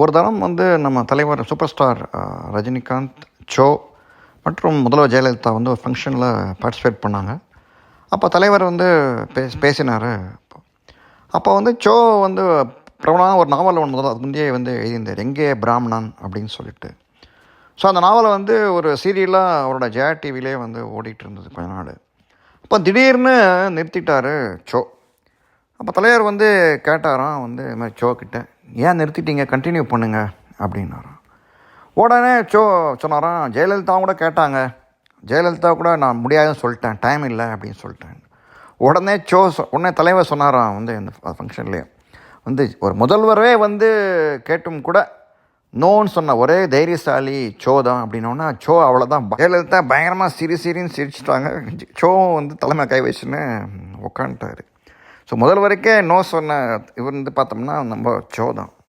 ஒரு தரம் வந்து நம்ம தலைவர் சூப்பர் ஸ்டார் ரஜினிகாந்த் சோ மற்றும் முதல்வர் ஜெயலலிதா வந்து ஒரு ஃபங்க்ஷனில் பார்ட்டிசிபேட் பண்ணாங்க. அப்போ தலைவர் வந்து பேச பேசினார். அப்போ வந்து சோ வந்து பிரபலமான ஒரு நாவல் ஒன்று முதல்ல அது முந்தையே வந்து எழுதியிருந்தார். எங்கே பிராமணன் அப்படின்னு சொல்லிட்டு. ஸோ அந்த நாவலை வந்து ஒரு சீரியலாக அவரோட ஜெயா டிவிலே வந்து ஓடிட்டு இருந்தது கொஞ்ச நாள். அப்போ திடீர்னு நிறுத்திட்டார் சோ அப்போ தலைவர் வந்து கேட்டாராம் வந்து இது மாதிரி சோ கிட்டே ஏன் நிறுத்திட்டீங்க? கண்டினியூ பண்ணுங்க அப்படின்னாராம். உடனே சோ சொன்னாராம் ஜெயலலிதா கூட கேட்டாங்க. ஜெயலலிதா கூட நான் முடியாதுன்னு சொல்லிட்டேன் டைம் இல்லை அப்படின்னு சொல்லிட்டேன். உடனே சோ உடனே தலைவர் சொன்னாராம் வந்து இந்த ஃபங்க்ஷன்லேயே வந்து ஒரு முதல்வரே வந்து கேட்டும் கூட நோன்னு சொன்ன ஒரே தைரியசாலி சோ தான் அப்படின்னோன்னா சோ அவ்வளோதான் ஜெயலலிதா பயங்கரமாக சிரி சிரின்னு சிரிச்சிட்டாங்க. சோ வந்து தலைமை கை வச்சுன்னு உக்காந்துட்டாரு. ஸோ முதல் வரைக்கே நோ சொன்ன இவர் வந்து பார்த்தோம்னா நம்ம சோ தான்.